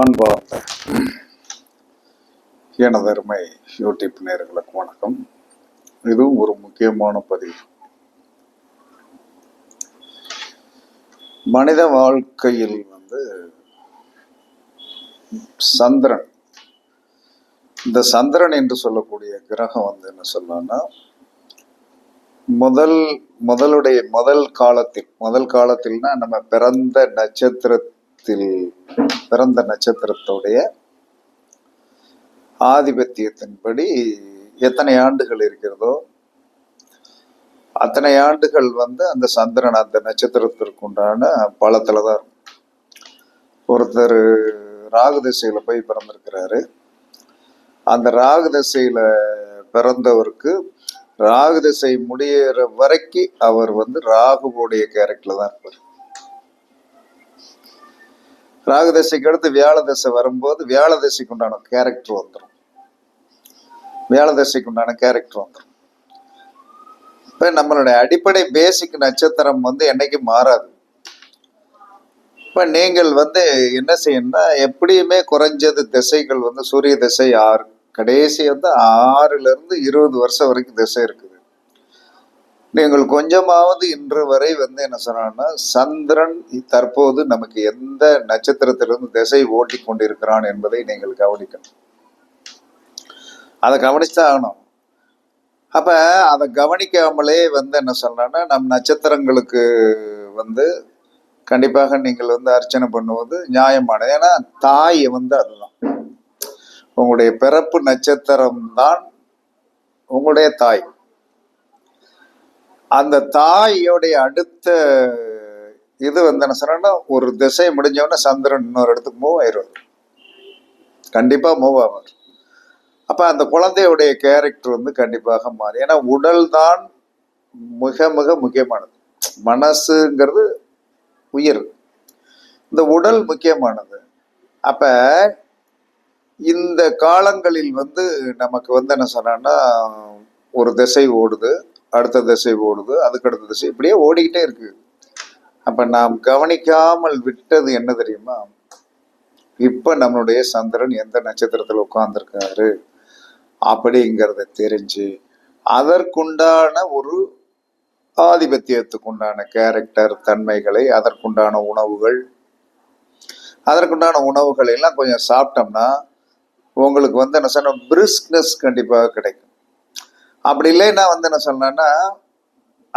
அன்பார்ந்த எனதருமை யூடியூப் நேர்களுக்கு வணக்கம். இதுவும் ஒரு முக்கியமான பதிவு. மனித வாழ்க்கையில் வந்து சந்திரன் இந்த சந்திரன் என்று சொல்லக்கூடிய கிரகம் வந்து என்ன சொல்லலாம்னா முதல் முதலுடைய முதல் காலத்தில் முதல் காலத்தில்னா நம்ம பிறந்த நட்சத்திர நட்சத்திரத்தில் பிறந்த நட்சத்திரத்துடைய ஆதிபத்தியத்தின்படி எத்தனை ஆண்டுகள் இருக்கிறதோ அத்தனை ஆண்டுகள் வந்து அந்த சந்திரன் அந்த நட்சத்திரத்திற்கு உண்டான பலத்துல தான் இருக்கும். ஒருத்தர் ராகு திசையில போய் பிறந்திருக்கிறாரு. அந்த ராகு திசையில பிறந்தவருக்கு ராகு திசை முடியிற வரைக்கும் அவர் வந்து ராகுவோடைய கேரக்டரில் தான் இருப்பார். ராகு திசைக்கு அடுத்து வியாழ திசை வரும்போது வியாழ திசைக்கு உண்டான கேரக்டர் வந்துடும் வியாழ தசைக்கு உண்டான கேரக்டர் வந்துடும் இப்ப நம்மளுடைய அடிப்படை பேசிக் நட்சத்திரம் வந்து என்னைக்கு மாறாது. இப்ப நீங்கள் வந்து என்ன செய்யணும்னா எப்படியுமே குறைஞ்சது திசைகள் வந்து சூரிய திசை ஆறு. கடைசி வந்து ஆறுல இருந்து இருபது வருஷம் வரைக்கும் திசை இருக்குது நீங்கள் கொஞ்சமாவது இன்று வரை வந்து என்ன சொன்னான்னா சந்திரன் தற்போது நமக்கு எந்த நட்சத்திரத்திலிருந்து திசை ஓட்டி கொண்டிருக்கிறான் என்பதை நீங்கள் கவனிக்கணும். அதை கவனிச்சுதான் ஆகணும். அப்ப அதை கவனிக்காமலே வந்து என்ன சொல்றேன்னா நம் நட்சத்திரங்களுக்கு வந்து கண்டிப்பாக நீங்கள் வந்து அர்ச்சனை பண்ணுவது நியாயமானது. ஏன்னா தாய் வந்து அதுதான். உங்களுடைய பிறப்பு நட்சத்திரம் தான் உங்களுடைய தாய். அந்த தாயோடைய அடுத்த இது வந்து என்ன சொன்னா ஒரு திசை முடிஞ்சவொடனே சந்திரன் இன்னொரு இடத்துக்கு மூவ் ஆயிடுவார். கண்டிப்பா மூவ் ஆவார். அப்ப அந்த குழந்தையுடைய கேரக்டர் வந்து கண்டிப்பாக மாறி ஏன்னா உடல் தான் மிக மிக முக்கியமானது. மனசுங்கிறது உயிர். இந்த உடல் முக்கியமானது. அப்ப இந்த காலங்களில் வந்து நமக்கு வந்து என்ன சொன்னா ஒரு திசை ஓடுது. அடுத்த திசை ஓடுது அதுக்கு அடுத்த திசை. இப்படியே ஓடிக்கிட்டே இருக்கு. அப்ப நாம் கவனிக்காமல் விட்டது என்ன தெரியுமா? இப்ப நம்மளுடைய சந்திரன் எந்த நட்சத்திரத்துல உட்கார்ந்துருக்காரு அப்படிங்கிறத தெரிஞ்சு அதற்குண்டான ஒரு ஆதிபத்தியத்துக்கு உண்டான கேரக்டர் தன்மைகளை அதற்குண்டான உணவுகள் அதற்குண்டான உணவுகளை எல்லாம் கொஞ்சம் சாப்பிட்டோம்னா உங்களுக்கு வந்து என்ன சொன்ன பிரிஸ்க்னஸ் கண்டிப்பாக கிடைக்கும். அப்படி இல்லைன்னா வந்து என்ன சொன்னேன்னா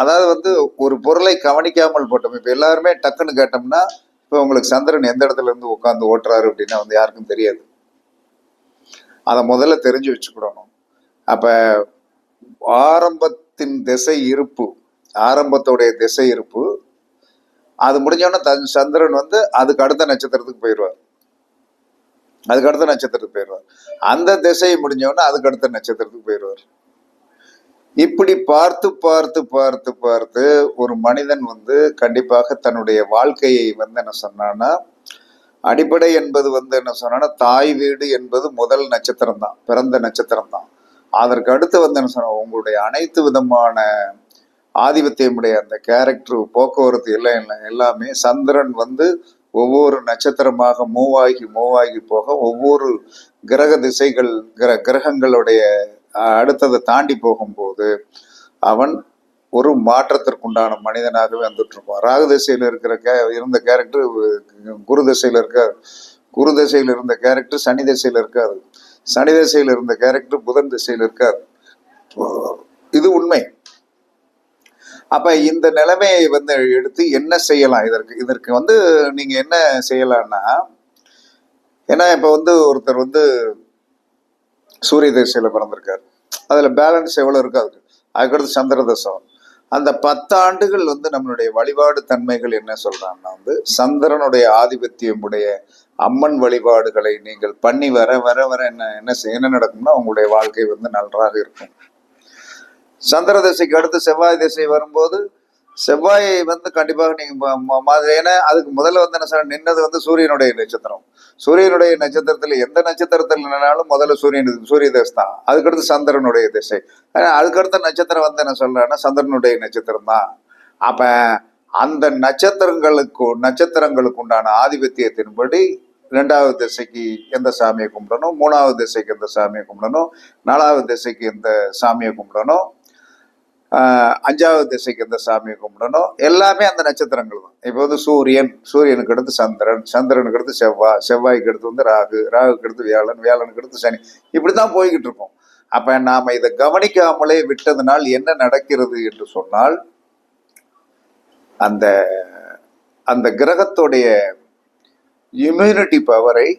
அதாவது வந்து ஒரு பொருளை கவனிக்காமல் போட்டோம். இப்போ எல்லாருமே டக்குன்னு கேட்டோம்னா இப்போ உங்களுக்கு சந்திரன் எந்த இடத்துல இருந்து உட்காந்து ஓட்டுறாரு அப்படின்னா வந்து யாருக்கும் தெரியாது. அதை முதல்ல தெரிஞ்சு வச்சுக்கிடணும். அப்போ ஆரம்பத்தின் திசை இருப்பு ஆரம்பத்தோடைய திசை இருப்பு அது முடிஞ்சோடனே தன் சந்திரன் வந்து அதுக்கு அடுத்த நட்சத்திரத்துக்கு போயிடுவார். அதுக்கு அடுத்த நட்சத்திரத்துக்கு போயிடுவார். அந்த திசை முடிஞ்சோடனே அதுக்கு அடுத்த நட்சத்திரத்துக்கு போயிடுவார். இப்படி பார்த்து பார்த்து பார்த்து பார்த்து ஒரு மனிதன் வந்து கண்டிப்பாக தன்னுடைய வாழ்க்கையை வந்து என்ன சொன்னான்னா அடிப்படை என்பது வந்து என்ன சொன்னா தாய் வீடு என்பது முதல் நட்சத்திரம் தான் பிறந்த நட்சத்திரம் தான். அதற்கு அடுத்து வந்து என்ன சொன்ன உங்களுடைய அனைத்து விதமான ஆதிபத்தியமுடைய அந்த கேரக்டர் போக்குவரத்து எல்லாம் எல்லாம் எல்லாமே சந்திரன் வந்து ஒவ்வொரு நட்சத்திரமாக மூவாகி மூவாகி போக ஒவ்வொரு கிரக திசைகள் கிர கிரகங்களுடைய அடுத்ததை தாண்டி போகும்போது அவன் ஒரு மாற்றத்திற்குண்டான மனிதனாகவே வந்துட்டு இருப்பான் ராகு திசையில் இருக்கிற கே இருந்த கேரக்டர் குரு திசையில் இருக்கார் குரு திசையில் இருந்த கேரக்டர் சனி திசையில் இருக்காது. சனி திசையில் இருந்த கேரக்டர் புதன் திசையில் இருக்காது. இது உண்மை. அப்ப இந்த நிலைமையை வந்து எடுத்து என்ன செய்யலாம்? இதற்கு இதற்கு வந்து நீங்க என்ன செய்யலாம்னா ஏன்னா இப்ப வந்து ஒருத்தர் வந்து சூரிய திசையில பிறந்திருக்காரு. அதுல பேலன்ஸ் எவ்வளவு இருக்கு அதுக்கு. அதுக்கடுத்து சந்திர தசம் அந்த பத்து ஆண்டுகள் வந்து நம்மளுடைய வழிபாடு தன்மைகள் என்ன சொல்றாங்கன்னா வந்து சந்திரனுடைய ஆதிபத்தியமுடைய அம்மன் வழிபாடுகளை நீங்கள் பண்ணி வர வர வர என்ன என்ன செய்- என்ன நடக்கும்னா உங்களுடைய வாழ்க்கை வந்து நன்றாக இருக்கும். சந்திர திசைக்கு அடுத்து செவ்வாய் திசை வரும்போது செவ்வாயை வந்து கண்டிப்பாக நீங்கள் மாதிரி ஏன்னா அதுக்கு முதல்ல வந்து என்ன சொல்ற- நின்னது வந்து சூரியனுடைய நட்சத்திரம். சூரியனுடைய நட்சத்திரத்தில் எந்த நட்சத்திரத்தில் நின்னாலும் முதல்ல சூரியன் சூரிய தேசம் தான். அதுக்கடுத்து சந்திரனுடைய திசை. அதுக்கடுத்த நட்சத்திரம் வந்து என்ன சொல்கிறேன்னா சந்திரனுடைய நட்சத்திரம் தான். அப்போ அந்த நட்சத்திரங்களுக்கு நட்சத்திரங்களுக்கு உண்டான ஆதிபத்தியத்தின்படி ரெண்டாவது திசைக்கு எந்த சாமியை கும்பிடணும்? மூணாவது திசைக்கு எந்த சாமியை கும்பிடணும்? நாலாவது திசைக்கு எந்த சாமியை கும்பிடணும்? அஞ்சாவது திசைக்கு இந்த சாமியை கும்பிடணும். எல்லாமே அந்த நட்சத்திரங்கள் தான். இப்போ வந்து சூரியன் சூரியனுக்கு அடுத்து சந்திரன் சந்திரனுக்கு அடுத்து செவ்வாய் செவ்வாய்க்கு அடுத்து வந்து ராகு ராகுக்கு அடுத்து வியாழன் வியாழனுக்கு அடுத்து சனி. இப்படி தான் போய்கிட்டு இருக்கோம். அப்போ நாம் இதை கவனிக்காமலே விட்டதனால் என்ன நடக்கிறது என்று சொன்னால் அந்த அந்த கிரகத்துடைய இம்யூனிட்டி பவரை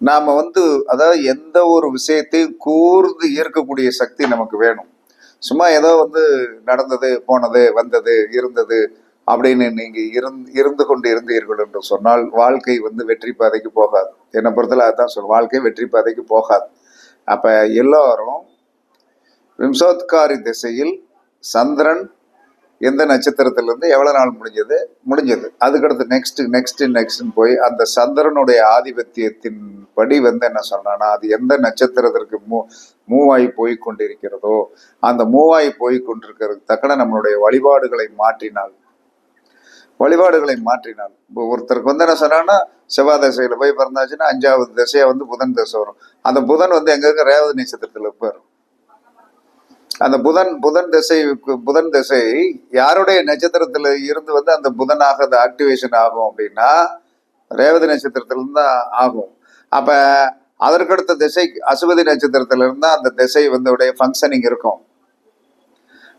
நாம் வந்து அதாவது எந்த ஒரு விஷயத்தையும் கூர்ந்து ஈர்க்கக்கூடிய சக்தி நமக்கு வேணும். சும்மா ஏதோ வந்து நடந்தது போனது வந்தது இருந்தது அப்படின்னு நீங்க இருந்து இருந்து கொண்டு இருந்தீர்கள் என்று சொன்னால் வாழ்க்கை வந்து வெற்றி பாதைக்கு போகாது. என்னை பொறுத்தல அதுதான் சொல் வாழ்க்கை வெற்றி பாதைக்கு போகாது. அப்ப எல்லாரும் விம்சோத்காரி திசையில் சந்திரன் எந்த நட்சத்திரத்திலிருந்து எவ்வளவு நாள் முடிஞ்சது? முடிஞ்சது. அதுக்கடுத்து நெக்ஸ்ட் நெக்ஸ்ட் நெக்ஸ்ட்னு போய் அந்த சந்திரனுடைய ஆதிபத்தியத்தின் படி வந்து என்ன சொன்னான்னா அது எந்த நட்சத்திரத்திற்கு மூ மூவாய் போய் கொண்டிருக்கிறதோ அந்த மூவாய் போய் கொண்டிருக்கிறதுக்கு தக்கன நம்மளுடைய வழிபாடுகளை மாற்றினால் வழிபாடுகளை மாற்றினால். இப்போ ஒருத்தருக்கு வந்து என்ன சொன்னான்னா செவ்வாய் திசையில போய் பிறந்தாச்சுன்னா அஞ்சாவது திசையா வந்து புதன் திசை வரும். அந்த புதன் வந்து எங்க இருக்க ரேவதி நட்சத்திரத்துல போயிடும் அந்த புதன் புதன் திசை புதன் திசை யாருடைய நட்சத்திரத்துல இருந்து வந்து அந்த புதனாக அது ஆக்டிவேஷன் ஆகும் அப்படின்னா ரேவதி நட்சத்திரத்திலிருந்து தான் ஆகும். அப்ப அதற்கடுத்த திசை அசுவதி நட்சத்திரத்துல இருந்தா அந்த திசை வந்து உடைய ஃபங்க்ஷனிங் இருக்கும்.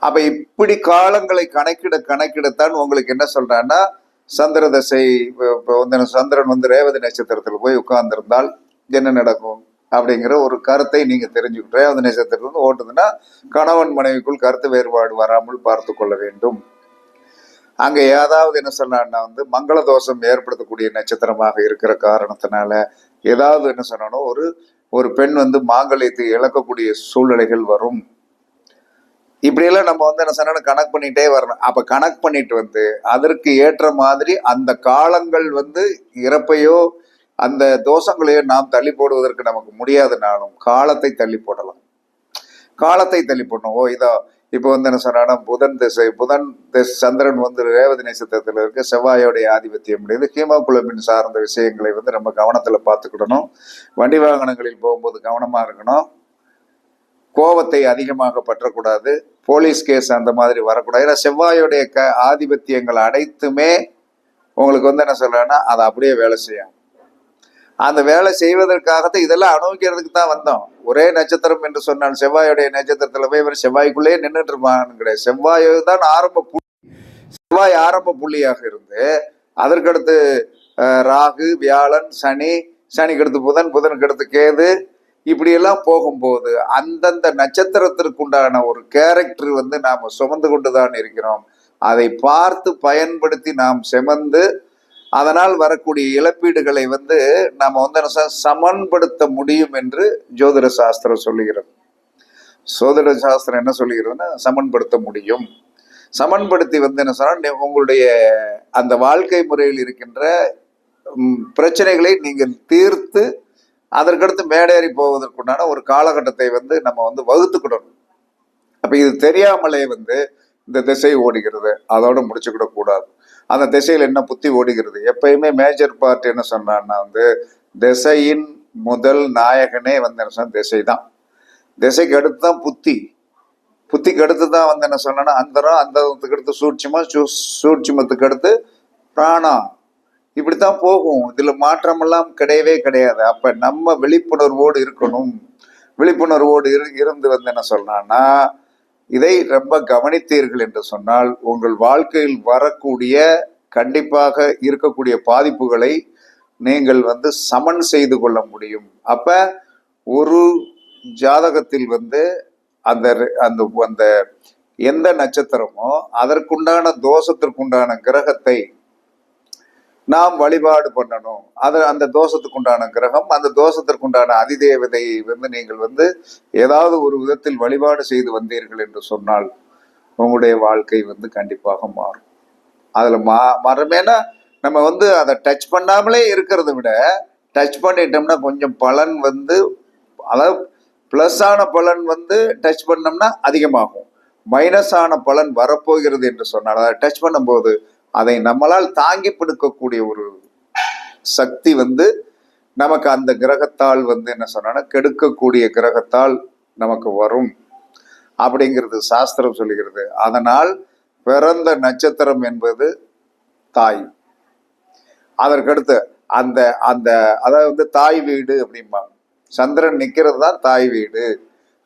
அப்ப இப்படி காலங்களை கணக்கிட கணக்கிடத்தான் உங்களுக்கு என்ன சொல்கிறான்னா சந்திர தசை இப்போ வந்து சந்திரன் வந்து ரேவதி நட்சத்திரத்தில் போய் உட்கார்ந்திருந்தால் என்ன நடக்கும்? அப்படிங்கிற ஒரு கருத்தை நீங்க தெரிஞ்சுக்கிட்டு ரேவதி நட்சத்திரத்தில் வந்து ஓட்டுதுன்னா கணவன் மனைவிக்குள் கருத்து வேறுபாடு வராமல் பார்த்து கொள்ள வேண்டும். அங்க ஏதாவது என்ன சொன்னான்னா வந்து மங்கள தோஷம் ஏற்படுத்தக்கூடிய நட்சத்திரமாக இருக்கிற காரணத்தினால ஏதாவது என்ன சொன்னாலும் ஒரு ஒரு பெண் வந்து மாங்கல்யத்தை இழக்கக்கூடிய சூழ்நிலைகள் வரும். இப்படியெல்லாம் நம்ம வந்து என்ன சொன்னா கணக்கு பண்ணிட்டே வரணும். அப்ப கணக்கு பண்ணிட்டு வந்து அதற்கு ஏற்ற மாதிரி அந்த காலங்கள் வந்து இறப்பையோ அந்த தோஷங்களையும் நாம் தள்ளி போடுவதற்கு நமக்கு முடியாதுனாலும் காலத்தை தள்ளி போடலாம். காலத்தை தள்ளி போடணும். ஓ இதோ இப்போ வந்து என்ன சொன்னா புதன் திசை புதன் திசை சந்திரன் வந்து ரேவதி நட்சத்திரத்தில் இருக்க. செவ்வாயோடைய ஆதிபத்தியம் முடியுது ஹீமோகுளோபின் சார்ந்த விஷயங்களை வந்து நம்ம கவனத்தில் பார்த்துக்கிடணும். வண்டி வாகனங்களில் போகும்போது கவனமாக இருக்கணும். கோபத்தை அதிகமாக பற்றக்கூடாது. போலீஸ் கேஸ் அந்த மாதிரி வரக்கூடாது. ஏன்னா செவ்வாயோடைய க ஆதிபத்தியங்கள் அனைத்துமே உங்களுக்கு வந்து என்ன சொல்கிறேன்னா அதை அப்படியே வேலை செய்யும் அந்த வேலை செய்வதற்காகத்தான் இதெல்லாம் அனுபவிக்கிறதுக்கு தான் வந்தோம். ஒரே நட்சத்திரம் என்று சொன்னால் செவ்வாயோடைய நட்சத்திரத்துல போய் இவர் செவ்வாய்க்குள்ளேயே நின்றுட்டு இருப்பான்னு கிடையாது. செவ்வாய் தான் ஆரம்ப புள்ளி. செவ்வாய் ஆரம்ப புள்ளியாக இருந்து அதற்கடுத்து ராகு வியாழன் சனி சனிக்கு அடுத்து புதன் புதனுக்கு அடுத்து கேது இப்படியெல்லாம் போகும்போது அந்தந்த நட்சத்திரத்திற்குண்டான ஒரு கேரக்டர் வந்து நாம் சுமந்து கொண்டுதான் இருக்கிறோம். அதை பார்த்து பயன்படுத்தி நாம் செமந்து அதனால் வரக்கூடிய இழப்பீடுகளை வந்து நாம் வந்து என்ன சமன்படுத்த முடியும் என்று ஜோதிட சாஸ்திரம் சொல்லுகிறது. சோதிட சாஸ்திரம் என்ன சொல்லுகிறதுன்னா சமன்படுத்த முடியும். சமன்படுத்தி வந்து என்ன சொன்னால் உங்களுடைய அந்த வாழ்க்கை முறையில் இருக்கின்ற பிரச்சனைகளை நீங்கள் தீர்த்து அதற்கடுத்து மேடேறி போவதற்குண்டான ஒரு காலகட்டத்தை வந்து நம்ம வந்து வகுத்துக்கிடணும். அப்போ இது தெரியாமலே வந்து இந்த திசை ஓடுகிறது. அதோடு முடிச்சுக்கிடக்கூடாது. அந்த திசையில் என்ன புத்தி ஓடுகிறது? எப்பயுமே மேஜர் பார்ட் என்ன சொன்னான்னா வந்து திசையின் முதல் நாயகனே வந்து என்ன சொன்ன திசை தான் திசைக்கு அடுத்து தான் புத்தி. புத்திக்கு அடுத்து தான் வந்து என்ன சொன்னா அந்தரம் அந்தரத்துக்கு அடுத்து சூட்சிமம் சூ- சூட்சிமத்துக்கு அடுத்து பிராணா. இப்படித்தான் போகும். இதுல மாற்றமெல்லாம் கிடையவே கிடையாது. அப்ப நம்ம விழிப்புணர்வோடு இருக்கணும். விழிப்புணர்வோடு இரு இருந்து வந்து என்ன சொன்னான்னா இதை ரொம்ப கவனித்தீர்கள் என்று சொன்னால் உங்கள் வாழ்க்கையில் வரக்கூடிய கண்டிப்பாக இருக்கக்கூடிய பாதிப்புகளை நீங்கள் வந்து சமன் செய்து கொள்ள முடியும். அப்ப ஒரு ஜாதகத்தில் வந்து அந்த அந்த அந்த எந்த நட்சத்திரமோ அதற்குண்டான தோஷத்திற்குண்டான கிரகத்தை நாம் வழிபாடு பண்ணணும். அது அந்த தோஷத்துக்குண்டான கிரகம் அந்த தோஷத்திற்குண்டான அதிதேவதையை வந்து நீங்கள் வந்து ஏதாவது ஒரு விதத்தில் வழிபாடு செய்து வந்தீர்கள் என்று சொன்னால் உங்களுடைய வாழ்க்கை வந்து கண்டிப்பாக மாறும். அதில் மா மரமேனா நம்ம வந்து அதை டச் பண்ணாமலே இருக்கிறத விட டச் பண்ணிட்டோம்னா கொஞ்சம் பலன் வந்து அதாவது ப்ளஸ்ஸான பலன் வந்து டச் பண்ணோம்னா அதிகமாகும். மைனஸ் ஆன பலன் வரப்போகிறது என்று சொன்னால் அதை டச் பண்ணும்போது அதை நம்மளால் தாங்கி பிடிக்கக்கூடிய ஒரு சக்தி வந்து நமக்கு அந்த கிரகத்தால் வந்து என்ன சொன்னா கெடுக்கக்கூடிய கிரகத்தால் நமக்கு வரும். அப்படிங்கிறது சாஸ்திரம் சொல்லுகிறது. அதனால் பிறந்த நட்சத்திரம் என்பது தாய். அதற்கடுத்து அந்த அந்த அதாவது வந்து தாய் வீடு அப்படிம்பாங்க. சந்திரன் நிற்கிறது தான் தாய் வீடு.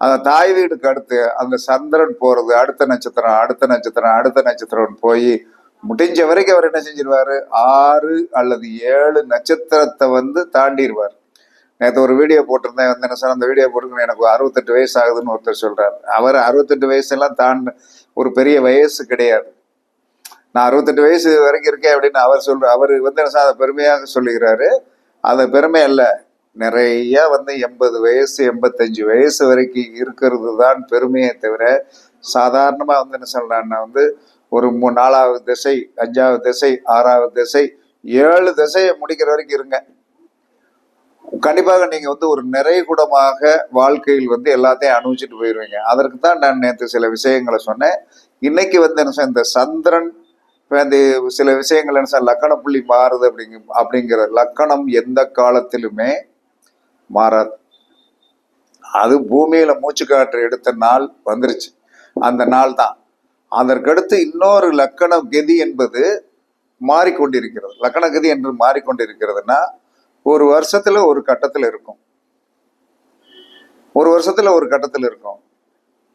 அந்த தாய் வீடுக்கு அடுத்து அந்த சந்திரன் போறது அடுத்த நட்சத்திரம் அடுத்த நட்சத்திரம் அடுத்த நட்சத்திரம் போய் முடிஞ்ச வரைக்கும் அவர் என்ன செஞ்சிருவாரு? ஆறு அல்லது ஏழு நட்சத்திரத்தை வந்து தாண்டிடுவார் நேற்று ஒரு வீடியோ போட்டிருந்தேன். வந்து என்ன சார் அந்த வீடியோ போட்டுருக்கேன் எனக்கு அறுபத்தெட்டு வயசு ஆகுதுன்னு ஒருத்தர் சொல்றாரு. அவர் அறுபத்தெட்டு வயசெல்லாம் தாண்ட ஒரு பெரிய வயசு கிடையாது. நான் அறுபத்தெட்டு வயசு வரைக்கும் இருக்கேன் அப்படின்னு அவர் சொல்ற அவர் வந்து என்ன சார் அதை பெருமையாக சொல்லுகிறாரு. அது பெருமை அல்ல. நிறைய வந்து எண்பது வயசு எண்பத்தஞ்சு வயசு வரைக்கும் இருக்கிறது தான் பெருமையை தவிர சாதாரணமாக வந்து என்ன சொல்றான்னா வந்து ஒரு மூ நாலாவது திசை அஞ்சாவது திசை ஆறாவது திசை ஏழு திசையை முடிக்கிற வரைக்கும் இருங்க. கண்டிப்பாக நீங்க வந்து ஒரு நிறைகுடமாக வாழ்க்கையில் வந்து எல்லாத்தையும் அனுபவிச்சுட்டு போயிடுவீங்க அதற்கு தான் நான் நேற்று சில விஷயங்களை சொன்னேன். இன்னைக்கு வந்து என்ன சார் இந்த சந்திரன் இந்த சில விஷயங்கள் என்ன சார் லக்கண புள்ளி மாறுது அப்படிங்க அப்படிங்கிற லக்கணம் எந்த காலத்திலுமே மாறாது. அது பூமியில மூச்சு காற்று எடுத்த நாள் வந்துருச்சு. அந்த நாள் தான். அதற்கடுத்து இன்னொரு லக்கண கதி என்பது மாறிக்கொண்டிருக்கிறது. லக்கண கதி என்று மாறிக்கொண்டிருக்கிறதுனா ஒரு வருஷத்துல ஒரு கட்டத்தில் இருக்கும். ஒரு வருஷத்துல ஒரு கட்டத்தில் இருக்கும்.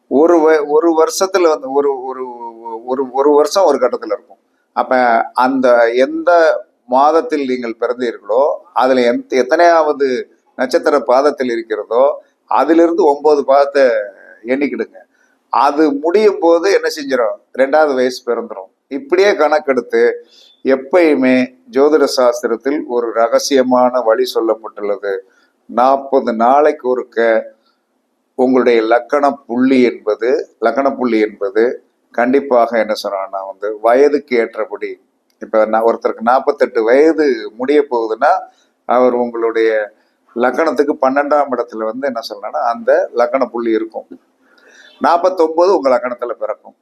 ஒரு வ- ஒரு வருஷத்துல வந்து ஒரு ஒரு ஒரு ஒரு வருஷம் ஒரு கட்டத்தில் இருக்கும். அப்ப அந்த எந்த மாதத்தில் நீங்கள் பிறந்தீர்களோ அதுல எந்த எத்தனையாவது நட்சத்திர பாதத்தில் இருக்கிறதோ அதிலிருந்து ஒன்பது பாதத்தை எண்ணிக்கிடுங்க. அது முடியும் போது என்ன செஞ்சிடும் ரெண்டாவது வயசு பிறந்துடும் இப்படியே கணக்கெடுத்து எப்பயுமே ஜோதிட சாஸ்திரத்தில் ஒரு ரகசியமான வழி சொல்லப்பட்டுள்ளது. நாற்பது நாளைக்கு ஒருக்க உங்களுடைய லக்கண புள்ளி என்பது லக்கண புள்ளி என்பது கண்டிப்பாக என்ன சொன்னான்னா வந்து வயதுக்கு ஏற்றபடி இப்ப நான் ஒருத்தருக்கு நாற்பத்தெட்டு வயது முடிய போகுதுன்னா அவர் உங்களுடைய லக்கணத்துக்கு பன்னெண்டாம் இடத்துல வந்து என்ன சொல்லணும்னா அந்த லக்கண புள்ளி இருக்கும். நாற்பத்தொம்பது உங்கள் லக்கணத்தில் பிறக்கும்.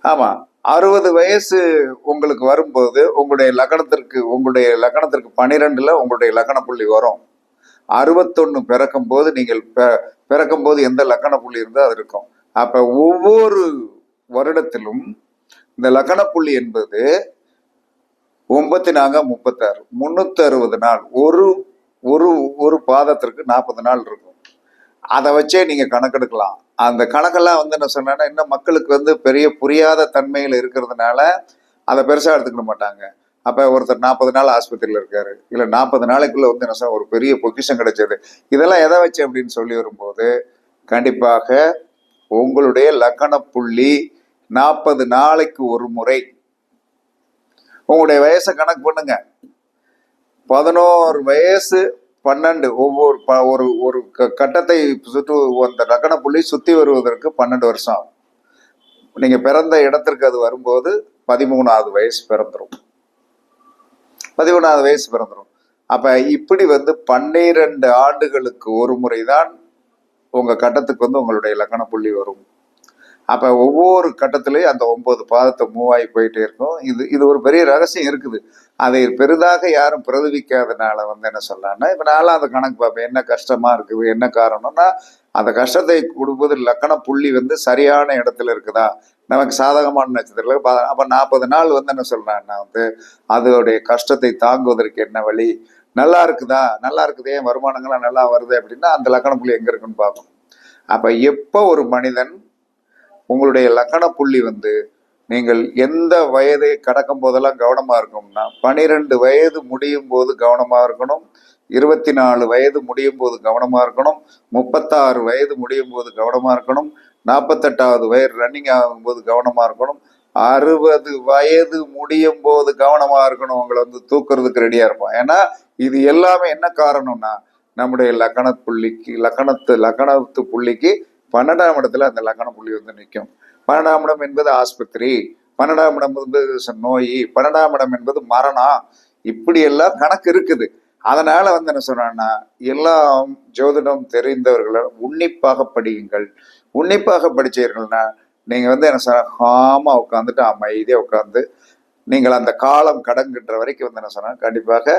ஆமாம் அறுபது வயசு உங்களுக்கு வரும்போது உங்களுடைய லக்கணத்திற்கு உங்களுடைய லக்கணத்திற்கு பன்னிரெண்டில் உங்களுடைய லக்கண புள்ளி வரும். அறுபத்தொன்று பிறக்கும் போது நீங்கள் பி- பிறக்கும் போது எந்த லக்கண புள்ளி இருந்தால் அது இருக்கும். அப்போ ஒவ்வொரு வருடத்திலும் இந்த லக்கண புள்ளி என்பது ஒன்பத்தி நாங்க முப்பத்தாறு முந்நூற்றி அறுபது நாள் ஒரு ஒரு ஒரு பாதத்திற்கு நாற்பது நாள் இருக்கும். அதை வச்சே நீங்கள் கணக்கெடுக்கலாம். அந்த கணக்கெல்லாம் வந்து என்ன சொன்னா இன்னும் மக்களுக்கு வந்து பெரிய புரியாத தன்மையில் இருக்கிறதுனால அதை பெருசாக எடுத்துக்க மாட்டாங்க. அப்போ ஒருத்தர் நாற்பது நாள் ஆஸ்பத்திரியில் இருக்காரு. இல்லை நாற்பது நாளைக்குள்ள வந்து என்ன ஒரு பெரிய பொக்கிஷம் கிடைச்சது. இதெல்லாம் எதை வச்சு அப்படின்னு சொல்லி வரும்போது கண்டிப்பாக உங்களுடைய லக்கண புள்ளி நாற்பது நாளைக்கு ஒரு முறை. உங்களுடைய வயசை கணக்கு பண்ணுங்க. பதினோரு வயசு பன்னெண்டு ஒவ்வொரு ப- ஒரு ஒரு க- கட்டத்தை சுற்று அந்த லக்கண புள்ளி சுற்றி வருவதற்கு பன்னெண்டு வருஷம் ஆகும். நீங்கள் பிறந்த இடத்திற்கு அது வரும்போது பதிமூணாவது வயசு பிறந்துடும் பதிமூணாவது வயசு பிறந்துடும் அப்போ இப்படி வந்து பன்னிரெண்டு ஆண்டுகளுக்கு ஒரு முறை தான் உங்கள் கட்டத்துக்கு வந்து உங்களுடைய லக்கண புள்ளி வரும். அப்போ ஒவ்வொரு கட்டத்திலையும் அந்த ஒம்பது பாதத்தை மூவ் ஆகி போயிட்டே இருக்கும். இது இது ஒரு பெரிய ரகசியம் இருக்குது. அதை பெரிதாக யாரும் பிரதிவிக்காதனால வந்து என்ன சொல்லலாம்னா இப்போ நான்லாம் அதை கணக்கு பார்ப்பேன். என்ன கஷ்டமா இருக்குது? என்ன காரணம்னா அந்த கஷ்டத்தை கொடுப்பது லக்கண புள்ளி வந்து சரியான இடத்துல இருக்குதா? நமக்கு சாதகமான நட்சத்திரத்தில் அப்போ நாற்பது நாள் வந்து என்ன சொல்கிறான்னா வந்து அதோடைய கஷ்டத்தை தாங்குவதற்கு என்ன வழி? நல்லா இருக்குதா? நல்லா இருக்குது. ஏன் வருமானங்கள்லாம் நல்லா வருது அப்படின்னா அந்த லக்கண புள்ளி எங்கே இருக்குன்னு பார்க்கணும். அப்போ எப்போ ஒரு மனிதன் உங்களுடைய லக்கண புள்ளி வந்து நீங்கள் எந்த வயதை கடக்கும் போதெல்லாம் கவனமா இருக்கணும்னா பனிரெண்டு வயது முடியும் போது கவனமா இருக்கணும். இருபத்தி நாலு வயது முடியும் போது கவனமா இருக்கணும். முப்பத்தாறு வயது முடியும் போது கவனமா இருக்கணும். நாற்பத்தெட்டாவது வயது ரன்னிங் ஆகும்போது கவனமா இருக்கணும். அறுபது வயது முடியும் போது கவனமா இருக்கணும். உங்களை வந்து தூக்குறதுக்கு ரெடியா இருப்போம். ஏன்னா இது எல்லாமே என்ன காரணம்னா நம்முடைய லக்கண புள்ளிக்கு லக்கணத்து லக்கணத்து புள்ளிக்கு பன்னெண்டாம் இடத்துல அந்த லக்கண புள்ளி வந்து நிற்கும் பன்னெண்டாம் இடம் என்பது ஆஸ்பத்திரி பன்னெண்டாம் இடம் என்பது நோய் பன்னெண்டாம் இடம் என்பது மரணம். இப்படியெல்லாம் கணக்கு இருக்குது. அதனால வந்து என்ன சொல்றேன்னா எல்லாம் ஜோதிடம் தெரிந்தவர்களை உன்னிப்பாக படியுங்கள். உன்னிப்பாக படிச்சீர்கள்னா நீங்க வந்து என்ன சொல்ற ஹாமா உட்காந்துட்டு அமைதியாக உட்காந்து நீங்கள் அந்த காலம் கடங்குன்ற வரைக்கும் வந்து என்ன சொன்னால் கண்டிப்பாக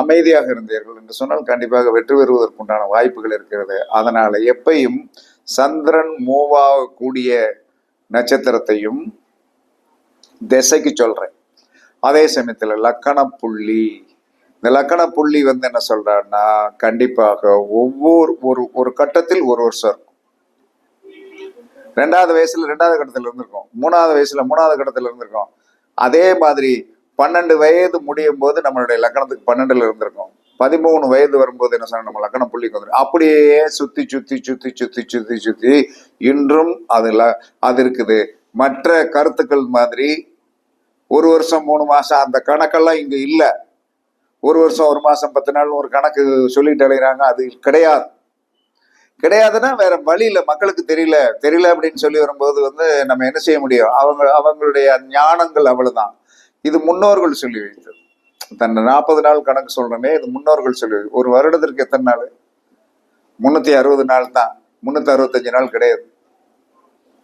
அமைதியாக இருந்தீர்கள். என்று சொன்னால் கண்டிப்பாக வெற்றி பெறுவதற்குண்டான வாய்ப்புகள் இருக்கிறது. அதனால எப்பையும் சந்திரன் மூவாகக்கூடிய நட்சத்திரத்தையும் திசைக்கு சொல்றேன். அதே சமயத்தில் லக்கண புள்ளி. இந்த லக்கண புள்ளி வந்து என்ன சொல்றான்னா கண்டிப்பாக ஒவ்வொரு ஒரு ஒரு கட்டத்தில் ஒரு வருஷம் இருக்கும். ரெண்டாவது வயசுல ரெண்டாவது கட்டத்தில் இருந்திருக்கும். மூணாவது வயசுல மூணாவது கட்டத்தில் இருந்திருக்கும். அதே மாதிரி பன்னெண்டு வயது முடியும் போது நம்மளுடைய லக்கணத்துக்கு பன்னெண்டுல இருந்திருக்கும். பதிமூணு வயது வரும்போது என்ன சொன்ன நம்ம லக்கண புள்ளிக்கு வந்துடும் அப்படியே சுத்தி சுத்தி சுத்தி சுத்தி சுத்தி சுத்தி இன்றும் அதுல அது இருக்குது. மற்ற கருத்துக்கள் மாதிரி ஒரு வருஷம் மூணு மாசம் அந்த கணக்கெல்லாம் இங்க இல்ல. ஒரு வருஷம் ஒரு மாசம் பத்து நாள் ஒரு கணக்கு சொல்லிட்டு அலைகிறாங்க அது கிடையாது. கிடையாதுன்னா வேற வழியில மக்களுக்கு தெரியல. தெரியல அப்படின்னு சொல்லி வரும்போது வந்து நம்ம என்ன செய்ய முடியும்? அவங்க அவங்களுடைய ஞானங்கள் அவ்வளவுதான். இது முன்னோர்கள் சொல்லி வைத்தது. தன் நாற்பது நாள் கணக்கு சொல்றோமே இது முன்னோர்கள் சொல்லி. ஒரு வருடத்திற்கு எத்தனை நாள்? முன்னூத்தி அறுபது நாள் தான். முன்னூத்தி அறுபத்தஞ்சு நாள் கிடையாது.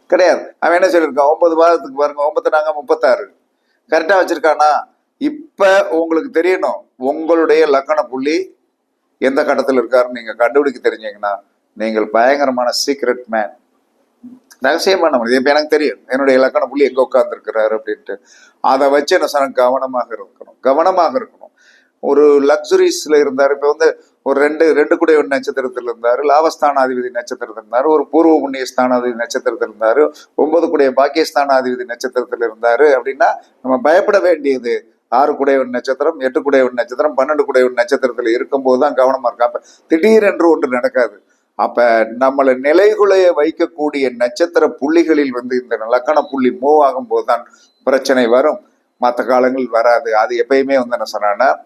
கிடையாது. அவன் என்ன சொல்லியிருக்கான்? ஒன்பது மாதத்துக்கு பாருங்க ஒன்பது நாங்க முப்பத்தாறு. கரெக்டா வச்சிருக்கானா? இப்ப உங்களுக்கு தெரியணும் உங்களுடைய லக்கண புள்ளி எந்த கட்டத்தில் இருக்காருன்னு நீங்க கண்டுபிடிக்க தெரிஞ்சீங்கன்னா நீங்கள் பயங்கரமான சீக்ரெட் மேன் ரகசியமான மனிதன். இப்போ எனக்கு தெரியும். என்னுடைய இலக்கண புள்ளி எங்கே உட்காந்துருக்கிறாரு அப்படின்ட்டு. அதை வச்சு என்ன சொன்ன கவனமாக இருக்கணும். கவனமாக இருக்கணும். ஒரு லக்ஸுரிஸில் இருந்தார். இப்போ வந்து ஒரு ரெண்டு ரெண்டு குடைய நட்சத்திரத்தில் இருந்தார். லாபஸ்தானாதிபதி நட்சத்திரத்தில் இருந்தார். ஒரு பூர்வ புண்ணிய ஸ்தானாதிபதி நட்சத்திரத்தில் இருந்தார். ஒன்பது குடைய பாக்கியஸ்தானாதிபதி நட்சத்திரத்தில் இருந்தார் அப்படின்னா நம்ம பயப்பட வேண்டியது ஆறு குடையவன் நட்சத்திரம் எட்டு குடையவன் நட்சத்திரம் பன்னெண்டு குடையவன் நட்சத்திரத்தில் இருக்கும்போது தான் கவனமாக இருக்கும் திடீரென்று ஒன்று நடக்காது. அப்ப நம்மளை நிலைகுலைய வைக்கக்கூடிய நட்சத்திர புள்ளிகளில் வந்து இந்த லக்கண புள்ளி மூவ் ஆகும் போதுதான் பிரச்சனை வரும். மற்ற காலங்கள் வராது. அது எப்பயுமே வந்து என்ன சொன்னான்னா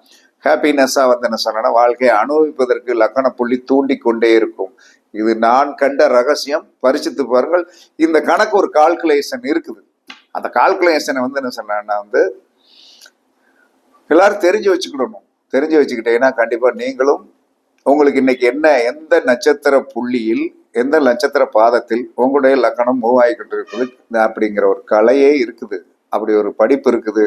ஹாப்பினஸ்ஸா வந்து என்ன சொன்னா வாழ்க்கையை அனுபவிப்பதற்கு லக்கண புள்ளி தூண்டி கொண்டே இருக்கும். இது நான் கண்ட ரகசியம். பரிசித்து பாருங்கள். இந்த கணக்கு ஒரு கால்குலேஷன் இருக்குது. அந்த கால்குலேஷனை வந்து என்ன சொன்னா வந்து எல்லாரும் தெரிஞ்சு வச்சுக்கிடணும். தெரிஞ்சு வச்சுக்கிட்டீங்கன்னா கண்டிப்பா நீங்களும் உங்களுக்கு இன்னைக்கு என்ன எந்த நட்சத்திர புள்ளியில் எந்த நட்சத்திர பாதத்தில் உங்களுடைய லக்கணம் மூவ் ஆகிக்கிட்டு இருக்குது அப்படிங்கிற ஒரு கலையே இருக்குது. அப்படி ஒரு படிப்பு இருக்குது.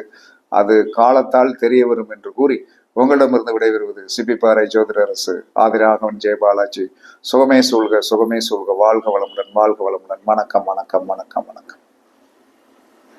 அது காலத்தால் தெரிய வரும் என்று கூறி உங்களிடமிருந்து விடைபெறுவது சிப்பிப்பாறை ஜோதிடரசு ஆதிராகவன் ஜெயபாலாஜி சுகமே சூழ்க சுகமே சூழ்க. வாழ்க வளமுடன் வாழ்க வளமுடன். வணக்கம் வணக்கம் வணக்கம் வணக்கம்.